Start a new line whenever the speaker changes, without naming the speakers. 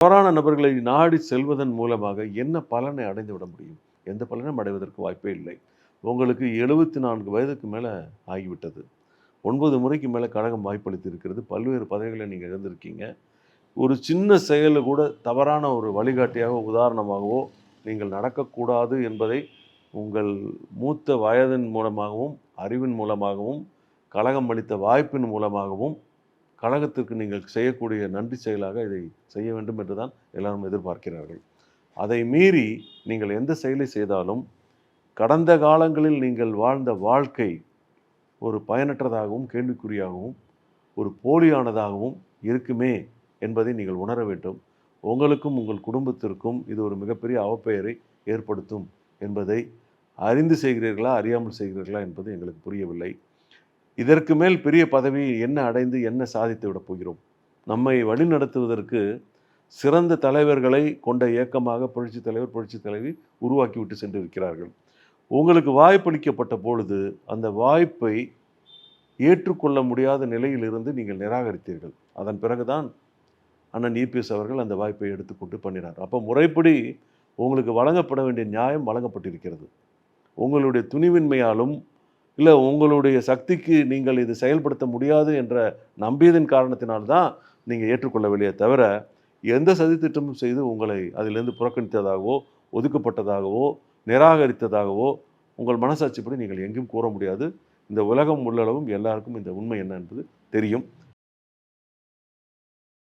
தவறான நபர்களை நாடி செல்வதன் மூலமாக என்ன பலனை அடைந்து விட முடியும்? எந்த பலனும் அடைவதற்கு வாய்ப்பே இல்லை. உங்களுக்கு எழுபத்தி நான்கு வயதுக்கு மேலே ஆகிவிட்டது. ஒன்பது முறைக்கு மேலே கழகம் வாய்ப்பளித்து இருக்கிறது பல்வேறு பதவிகளை நீங்கள் இழந்திருக்கீங்க. ஒரு சின்ன செயல் கூட தவறான ஒரு வழிகாட்டியாக உதாரணமாகவோ நீங்கள் நடக்கக்கூடாது என்பதை உங்கள் மூத்த வயதின் மூலமாகவும் அறிவின் மூலமாகவும் கழகம் அளித்த வாய்ப்பின் மூலமாகவும் கழகத்திற்கு நீங்கள் செய்யக்கூடிய நன்றி செயலாக இதை செய்ய வேண்டும் என்று தான் எல்லாரும் எதிர்பார்க்கிறார்கள். அதை மீறி நீங்கள் எந்த செயலை செய்தாலும் கடந்த காலங்களில் நீங்கள் வாழ்ந்த வாழ்க்கை ஒரு பயனற்றதாகவும் கேள்விக்குறியாகவும் ஒரு போலியானதாகவும் இருக்குமே என்பதை நீங்கள் உணர வேண்டும். உங்களுக்கும் உங்கள் குடும்பத்திற்கும் இது ஒரு மிகப்பெரிய அவப்பெயரை ஏற்படுத்தும் என்பதை அறிந்து செய்கிறீர்களா அறியாமல் செய்கிறீர்களா என்பது எங்களுக்கு புரியவில்லை. இதற்கு மேல் பெரிய பதவி என்ன அடைந்து என்ன சாதித்து விடப் போகிறோம்? நம்மை வழிநடத்துவதற்கு சிறந்த தலைவர்களை கொண்ட இயக்கமாக புரட்சித் தலைவர் புரட்சித் தலைவி உருவாக்கிவிட்டு சென்று இருக்கிறார்கள் உங்களுக்கு வாய்ப்பளிக்கப்பட்ட பொழுது அந்த வாய்ப்பை ஏற்றுக்கொள்ள முடியாத நிலையிலிருந்து நீங்கள் நிராகரித்தீர்கள். அதன் பிறகுதான் அண்ணன் இபிஎஸ் அவர்கள் அந்த வாய்ப்பை எடுத்துக்கொண்டு பண்ணினார். அப்போ முறைப்படி உங்களுக்கு வழங்கப்பட வேண்டிய நியாயம் வழங்கப்பட்டிருக்கிறது. உங்களுடைய துணிவின்மையாலும் இல்லை உங்களுடைய சக்திக்கு நீங்கள் இது செயல்படுத்த முடியாது என்ற நம்பியதன் காரணத்தினால்தான் நீங்கள் ஏற்றுக்கொள்ளவில்லையே தவிர எந்த சதித்திட்டமும் செய்து உங்களை அதிலிருந்து புறக்கணித்ததாகவோ ஒதுக்கப்பட்டதாகவோ நிராகரித்ததாகவோ உங்கள் மனசாட்சிப்படி நீங்கள் எங்கேயும் கூற முடியாது. இந்த உலகம் உள்ளளவும் எல்லாருக்கும் இந்த உண்மை என்ன என்பது தெரியும்.